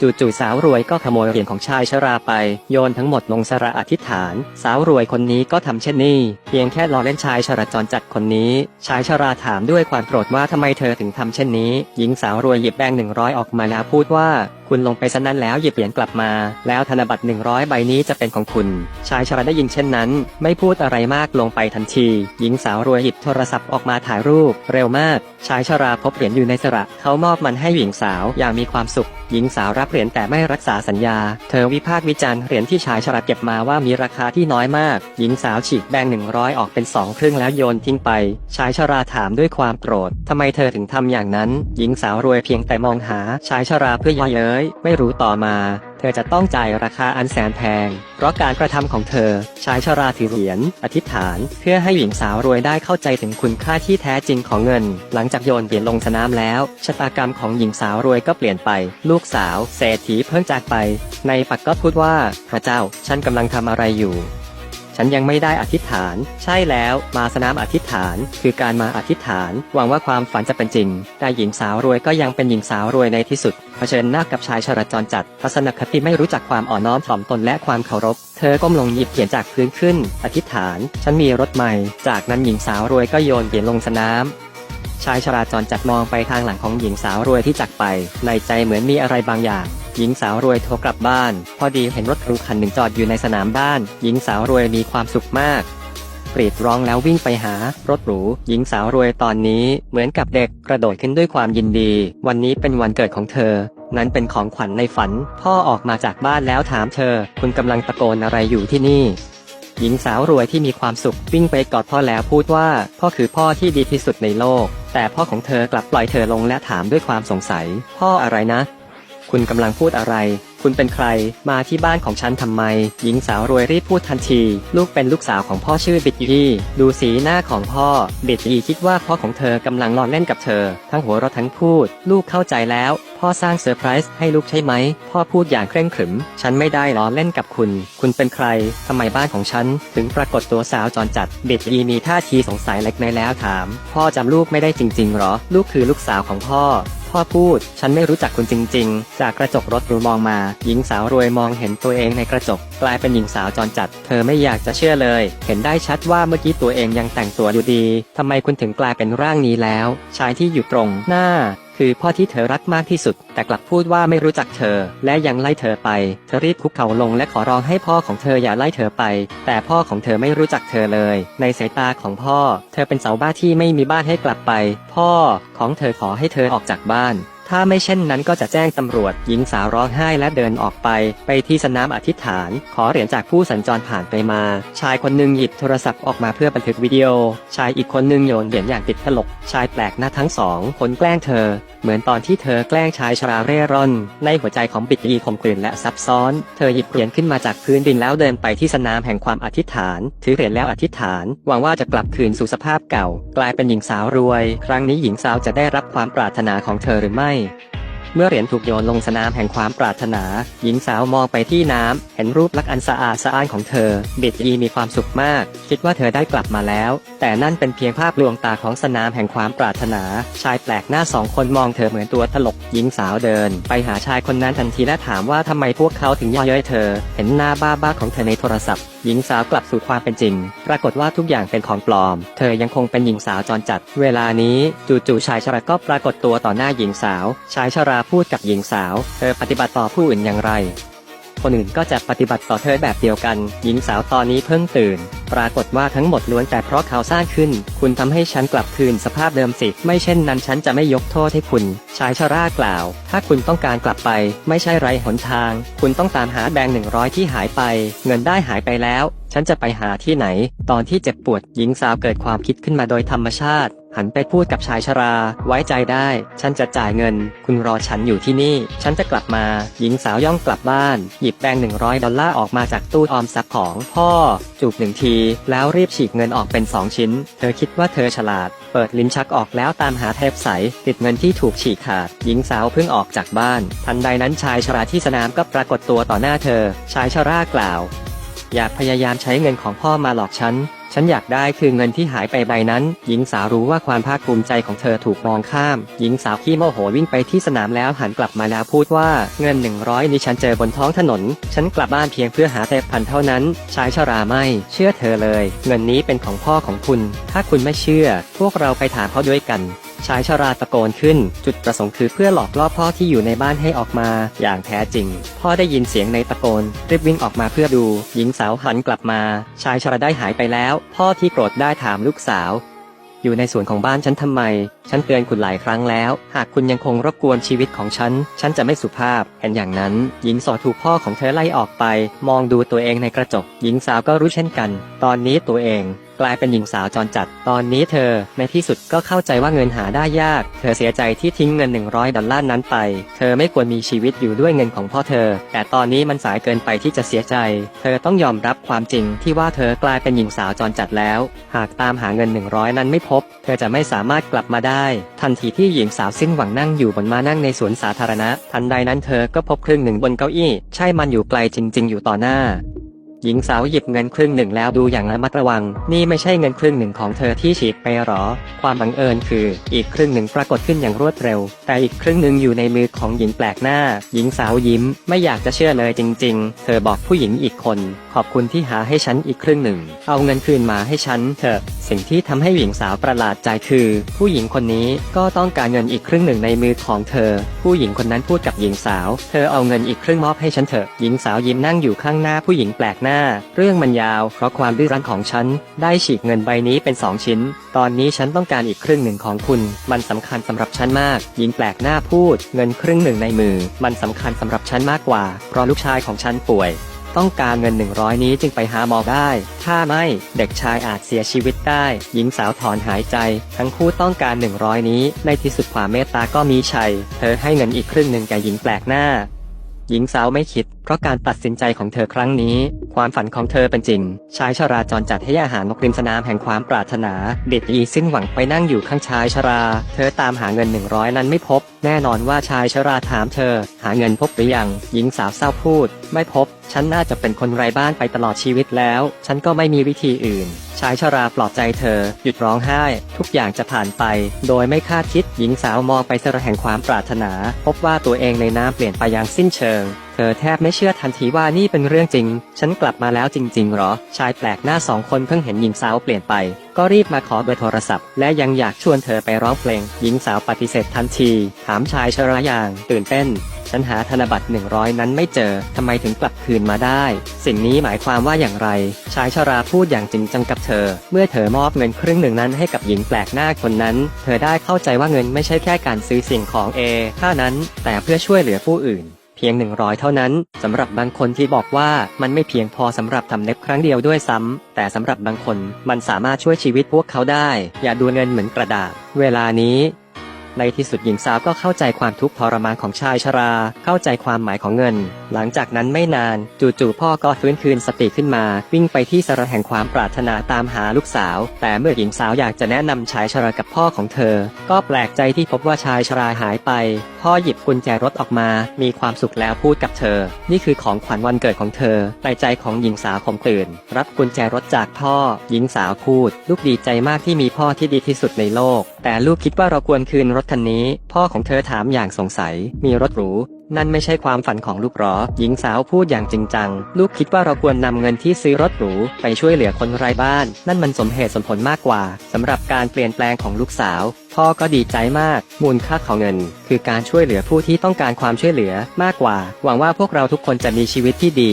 จู่ๆสาวรวยก็ขโมยเหรียญของชายชราไป โยนทั้งหมดลงสระอธิษฐาน สาวรวยคนนี้ก็ทำเช่นนี้ เพียงแค่ล้อเล่นชายชราจรจัดคนนี้ ชายชราถามด้วยความโกรธว่าทำไมเธอถึงทำเช่นนี้ หญิงสาวรวยหยิบแบงค์หนึ่งร้อยออกมาแล้วพูดว่า คุณลงไปซะนั้นแล้วหยิบเหรียญกลับมา แล้วธนบัตร 100 ใบนี้จะเป็นของคุณ ชายชราได้ยินเช่นนั้น ไม่พูดอะไรมากลงไปทันที หญิงสาวรวยหยิบโทรศัพท์ออกมาถ่ายรูป เร็วมาก ชายชราพบเหรียญอยู่ในสระเขามอบมันให้หญิงสาวอย่างมีความสุขหญิงสาวรับเหรียญแต่ไม่รักษาสัญญา เธอวิพากษ์วิจารณ์เหรียญที่ชายชราเก็บมาว่ามีราคาที่น้อยมาก หญิงสาวฉีกแบงค์หนึ่งร้อยออกเป็นสองครึ่งแล้วโยนทิ้งไป ชายชราถามด้วยความโกรธทำไมเธอถึงทำอย่างนั้น หญิงสาวรวยเพียงแต่มองหาชายชราเพื่อย่อเย้ยไม่รู้ต่อมา เธอจะต้องจ่ายราคาอันแสนแพง เพราะการกระทำของเธอชายชราถือเหรียญอธิษฐาน เพื่อให้หญิงสาวรวยได้เข้าใจถึงคุณค่าที่แท้จริงของเงิน หลังจากโยนเหรียญลงสนามแล้ว ชะตากรรมของหญิงสาวรวยก็เปลี่ยนไป ลูกสาวเศรษฐีเพิ่งจากไป ในปักก็พูดว่าพระเจ้า ฉันกำลังทำอะไรอยู่ ฉันยังไม่ได้อธิษฐาน ใช่แล้วมาสนามอธิษฐาน คือการมาอธิษฐาน หวังว่าความฝันจะเป็นจริง แต่หญิงสาวรวยก็ยังเป็นหญิงสาวรวยในที่สุดเผชิญหน้ากับชายชราจรจัดทัศนคติไม่รู้จักความอ่อนน้อมถ่อมตนและความเคารพ เธอก้มลงหยิบเหรียญจากพื้นขึ้น อธิษฐาน ฉันมีรถใหม่ จากนั้นหญิงสาวรวยก็โยนเหรียญลงสนามชายชราจรจัดมองไปทางหลังของหญิงสาวรวยที่จากไป ในใจเหมือนมีอะไรบางอย่าง หญิงสาวรวยโทรกลับบ้าน พอดีเห็นรถหรูคันหนึ่งจอดอยู่ในสนามบ้าน หญิงสาวรวยมีความสุขมากกรีดร้องแล้ววิ่งไปหารถหรู หญิงสาวรวยตอนนี้เหมือนกับเด็กกระโดดขึ้นด้วยความยินดี วันนี้เป็นวันเกิดของเธอ นั้นเป็นของขวัญในฝัน พ่อออกมาจากบ้านแล้วถามเธอ คุณกำลังตะโกนอะไรอยู่ที่นี่ หญิงสาวรวยที่มีความสุขวิ่งไปกอดพ่อแล้วพูดว่า พ่อคือพ่อที่ดีที่สุดในโลก แต่พ่อของเธอกลับปล่อยเธอลงและถามด้วยความสงสัย พ่ออะไรนะ คุณกำลังพูดอะไร คุณเป็นใคร มาที่บ้านของฉันทำไม หญิงสาวรวยรีบพูดทันที ลูกเป็นลูกสาวของพ่อชื่อบิดยีดูสีหน้าของพ่อ บิดยีคิดว่าพ่อของเธอกำลังลอนเล่นกับเธอ ทั้งหัวเราะทั้งพูด ลูกเข้าใจแล้ว พ่อสร้างเซอร์ไพรส์ให้ลูกใช่ไหม พ่อพูดอย่างเคร่งขรึม ฉันไม่ได้ล้อเล่นกับคุณ คุณเป็นใคร ทำไมบ้านของฉัน ถึงปรากฏตัวสาวจรจัดเบิดยีมีท่าทีสงสัยเล็กน้อยแล้วถาม พ่อจำลูกไม่ได้จริงๆหรอ ลูกคือลูกสาวของพ่อพ่อพูด ฉันไม่รู้จักคุณจริง ๆ จากกระจกรถหรูมองมา หญิงสาวรวยมองเห็นตัวเองในกระจก กลายเป็นหญิงสาวจรจัด เธอไม่อยากจะเชื่อเลย เห็นได้ชัดว่าเมื่อกี้ตัวเองยังแต่งตัวอยู่ดี ทำไมคุณถึงกลายเป็นร่างนี้แล้ว ชายที่อยู่ตรงหน้า คือพ่อที่เธอรักมากที่สุด แต่กลับพูดว่าไม่รู้จักเธอ และยังไล่เธอไป เธอรีบคุกเข่าลงและขอร้องให้พ่อของเธออย่าไล่เธอไป แต่พ่อของเธอไม่รู้จักเธอเลย ในสายตาของพ่อ เธอเป็นเสาบ้านที่ไม่มีบ้านให้กลับไป พ่อของเธอขอให้เธอออกจากบ้าน ถ้าไม่เช่นนั้นก็จะแจ้งตำรวจ หญิงสาวร้องไห้และเดินออกไป ไปที่สนามอธิษฐาน ขอเหรียญจากผู้สัญจรผ่านไปมา ชายคนหนึ่งหยิบโทรศัพท์ออกมาเพื่อบันทึกวิดีโอ ชายอีกคนหนึ่งโยนเหรียญอย่างติดตลก ชายแปลกหน้าทั้งสองคนแกล้งเธอ เหมือนตอนที่เธอแกล้งชายชราเร่ร่อน ในหัวใจของบิดยีข่มขืนและซับซ้อน เธอหยิบเหรียญขึ้นมาจากพื้นดินแล้วเดินไปที่สนามแห่งความอธิษฐาน ถือเหรียญแล้วอธิษฐาน หวังว่าจะกลับคืนสู่สภาพเก่า กลายเป็นหญิงสาวรวย ครั้งนี้หญิงสาวจะได้รับความปรารถนาของเธอหรือไม่เมื่อเหรียญถูกโยนลงสนามแห่งความปรารถนา หญิงสาวมองไปที่น้ำ เห็นรูปลักษณ์อันสะอาดสะอ้านของเธอ บิดยีมีความสุขมาก คิดว่าเธอได้กลับมาแล้ว แต่นั่นเป็นเพียงภาพลวงตาของสนามแห่งความปรารถนา ชายแปลกหน้าสองคนมองเธอเหมือนตัวตลก หญิงสาวเดิน ไปหาชายคนนั้นทันทีและถามว่าทำไมพวกเขาถึงย่อเย้ยเธอ เห็นหน้าบ้าๆของเธอในโทรศัพท์หญิงสาวกลับสู่ความเป็นจริง ปรากฏว่าทุกอย่างเป็นของปลอม เธอยังคงเป็นหญิงสาวจรจัด เวลานี้จู่ๆชายชราก็ปรากฏตัวต่อหน้าหญิงสาว ชายชราพูดกับหญิงสาว เธอปฏิบัติต่อผู้อื่นอย่างไร คนอื่นก็จะปฏิบัติต่อเธอแบบเดียวกัน หญิงสาวตอนนี้เพิ่งตื่น ปรากฏว่าทั้งหมดล้วนแต่เพราะเขาสร้างขึ้น คุณทำให้ฉันกลับคืนสภาพเดิมสิ ไม่เช่นนั้นฉันจะไม่ยกโทษให้คุณ ชายชรากล่าว ถ้าคุณต้องการกลับไป ไม่ใช่ไรหนทาง คุณต้องตามหาแบงหนึ่งร้อยที่หายไป เงินได้หายไปแล้ว ฉันจะไปหาที่ไหน ตอนที่เจ็บปวดหญิงสาวเกิดความคิดขึ้นมาโดยธรรมชาติ หันไปพูดกับชายชรา ไว้ใจได้ ฉันจะจ่ายเงิน คุณรอฉันอยู่ที่นี่ ฉันจะกลับมา หญิงสาวย่องกลับบ้าน หยิบแบงค์หนึ่งร้อยดอลลาร์ออกมาจากตู้ออมทรัพย์ของพ่อ จูบหนึ่งที แล้วรีบฉีกเงินออกเป็นสองชิ้น เธอคิดว่าเธอฉลาด เปิดลิ้นชักออกแล้วตามหาเทปใส ติดเงินที่ถูกฉีกขาด หญิงสาวเพิ่งออกจากบ้าน ทันใดนั้นชายชราที่สนามก็ปรากฏตัวต่อหน้าเธอ ชายชรากล่าว อย่าพยายามใช้เงินของพ่อมาหลอกฉัน ฉันอยากได้คือเงินที่หายไปใบนั้น หญิงสาวรู้ว่าความภาคภูมิใจของเธอถูกมองข้าม หญิงสาวขี้โมโหวิ่งไปที่สนามแล้วหันกลับมาแล้วพูดว่าเงิน 100 นี้ฉันเจอบนท้องถนน ฉันกลับบ้านเพียงเพื่อหาแต่พันเท่านั้น ชายชราไม่ เชื่อเธอเลย เงินนี้เป็นของพ่อของคุณ ถ้าคุณไม่เชื่อ พวกเราไปถามเขาด้วยกัน ชายชราตะโกนขึ้น จุดประสงค์คือเพื่อหลอกล่อพ่อที่อยู่ในบ้านให้ออกมา อย่างแท้จริง พ่อได้ยินเสียงในตะโกน รีบวิ่งออกมาเพื่อดู หญิงสาวหันกลับมา ชายชราได้หายไปแล้ว พ่อที่โกรธได้ถามลูกสาว อยู่ในสวนของบ้านฉันทำไม ฉันเตือนคุณหลายครั้งแล้ว หากคุณยังคงรบกวนชีวิตของฉัน ฉันจะไม่สุภาพเห็นอย่างนั้น หญิงสาวถูกพ่อของเธอไล่ออกไป มองดูตัวเองในกระจก หญิงสาวก็รู้เช่นกัน ตอนนี้ตัวเอง กลายเป็นหญิงสาวจรจัด ตอนนี้เธอในที่สุดก็เข้าใจว่าเงินหาได้ยาก เธอเสียใจที่ทิ้งเงิน 100 ดอลลาร์นั้นไป เธอไม่ควรมีชีวิตอยู่ด้วยเงินของพ่อเธอ แต่ตอนนี้มันสายเกินไปที่จะเสียใจ เธอต้องยอมรับความจริงที่ว่าเธอกลายเป็นหญิงสาวจรจัดแล้ว หากตามหาเงิน 100 นั้นไม่พบ เธอจะไม่สามารถกลับมาได้ ทันทีที่หญิงสาวสิ้นหวังนั่งอยู่บนมานั่งในสวนสาธารณะ ทันใดนั้นเธอก็พบครึ่งหนึ่งบนเก้าอี้ ใช่มันอยู่ไกลจริง ๆ อยู่ต่อหน้า หญิงสาวหยิบเงินครึ่งหนึ่งแล้วดูอย่างระมัดระวัง นี่ไม่ใช่เงินครึ่งหนึ่งของเธอที่ฉีกไปหรอ ความบังเอิญคือ อีกครึ่งหนึ่งปรากฏขึ้นอย่างรวดเร็ว แต่อีกครึ่งหนึ่งอยู่ในมือของหญิงแปลกหน้า หญิงสาวยิ้ม ไม่อยากจะเชื่อเลยจริง ๆ เธอบอกผู้หญิงอีกคน ขอบคุณที่หาให้ฉันอีกครึ่งหนึ่ง เอาเงินคืนมาให้ฉันเถอะ สิ่งที่ทำให้หญิงสาวประหลาดใจคือ ผู้หญิงคนนี้ก็ต้องการเงินอีกครึ่งหนึ่งในมือของเธอ ผู้หญิงคนนั้นพูดกับหญิงสาว เธอเอาเงินอีกครึ่งมอบให้ฉันเถอะ หญิงสาวยิ้มนั่งอยู่ข้างหน้าผู้หญิงแปลกหน้าเรื่องมันยาว เพราะความดื้อรั้นของฉัน ได้ฉีกเงินใบนี้เป็นสองชิ้น ตอนนี้ฉันต้องการอีกครึ่งหนึ่งของคุณ มันสำคัญสำหรับฉันมาก หญิงแปลกหน้าพูด เงินครึ่งหนึ่งในมือ มันสำคัญสำหรับฉันมากกว่า เพราะลูกชายของฉันป่วยต้องการเงิน 100 นี้จึงไปหาหมอได้ ถ้าไม่เด็กชายอาจเสียชีวิตได้ หญิงสาวถอนหายใจ ทั้งคู่ต้องการ 100 นี้ ในที่สุดความเมตตาก็มีชัย เธอให้เงินอีกครึ่งหนึ่งแก่หญิงแปลกหน้า หญิงสาวไม่คิด ราะการตัดสินใจของเธอครั้งนี้ ความฝันของเธอเป็นจริง ชายชราจรจัดให้อาหารนกริมสนามแห่งความปรารถนา เด็ดอีสิ้นหวังไปนั่งอยู่ข้างชายชรา เธอตามหาเงิน 100 นั้นไม่พบ แน่นอนว่าชายชราถามเธอ หาเงินพบหรือยัง หญิงสาวเศร้าพูด ไม่พบ ฉันน่าจะเป็นคนไร้บ้านไปตลอดชีวิตแล้ว ฉันก็ไม่มีวิธีอื่น ชายชราปลอบใจเธอ หยุดร้องไห้ ทุกอย่างจะผ่านไป โดยไม่คาดคิด หญิงสาวมองไปสระแห่งความปรารถนา พบว่าตัวเองในน้ำเปลี่ยนไปอย่างสิ้นเชิง อแทบไม่เชื่อทันทีว่านี่เป็นเรื่องจริง ฉันกลับมาแล้วจริง ๆ หรอ ชายแปลกหน้าสองคนเพิ่งเห็นหญิงสาวเปลี่ยนไป ก็รีบมาขอเบอร์โทรศัพท์ และยังอยากชวนเธอไปร้องเพลง หญิงสาวปฏิเสธทันที ถามชายชราอย่างตื่นเต้น ฉันหาธนบัตร100 นั้นไม่เจอ ทำไมถึงกลับคืนมาได้ สิ่งนี้หมายความว่าอย่างไร ชายชราพูดอย่างจริงจังกับเธอ เมื่อเธอมอบเงินครึ่งหนึ่งนั้นให้กับหญิงแปลกหน้าคนนั้น เธอได้เข้าใจว่าเงินไม่ใช่แค่การซื้อสิ่งของเอเท่านั้น แต่เพื่อช่วยเหลือผู้อื่น พียง 100 เท่านั้นสำหรับบางคนที่บอกว่ามันไม่เพียงพอสำหรับทำเน็บครั้งเดียวด้วยซ้ำแต่สำหรับบางคนมันสามารถช่วยชีวิตพวกเขาได้ อย่าดูเงินเหมือนกระดาษ เวลานี้ ในที่สุดหญิงสาวก็เข้าใจความทุกข์ทรมานของชายชรา เข้าใจความหมายของเงิน หลังจากนั้นไม่นาน จู่ๆพ่อก็ฟื้นคืนสติขึ้นมา วิ่งไปที่สระแห่งความปรารถนาตามหาลูกสาว แต่เมื่อหญิงสาวอยากจะแนะนำชายชรากับพ่อของเธอ ก็แปลกใจที่พบว่าชายชราหายไป พ่อหยิบกุญแจรถออกมา มีความสุขแล้วพูดกับเธอ นี่คือของขวัญวันเกิดของเธอ ในใจของหญิงสาวขมตื่น รับกุญแจรถจากพ่อ หญิงสาวพูด ลูกดีใจมากที่มีพ่อที่ดีที่สุดในโลก แต่ลูกคิดว่าเราควรคืนรถคันนี้ พ่อของเธอถามอย่างสงสัย มีรถหรู นั่นไม่ใช่ความฝันของลูกหรอ หญิงสาวพูดอย่างจริงจัง ลูกคิดว่าเราควรนำเงินที่ซื้อรถหรู ไปช่วยเหลือคนไร้บ้าน นั่นมันสมเหตุสมผลมากกว่าสำหรับการเปลี่ยนแปลงของลูกสาว พ่อก็ดีใจมาก มูลค่าของเงิน คือการช่วยเหลือผู้ที่ต้องการความช่วยเหลือมากกว่า หวังว่าพวกเราทุกคนจะมีชีวิตที่ดี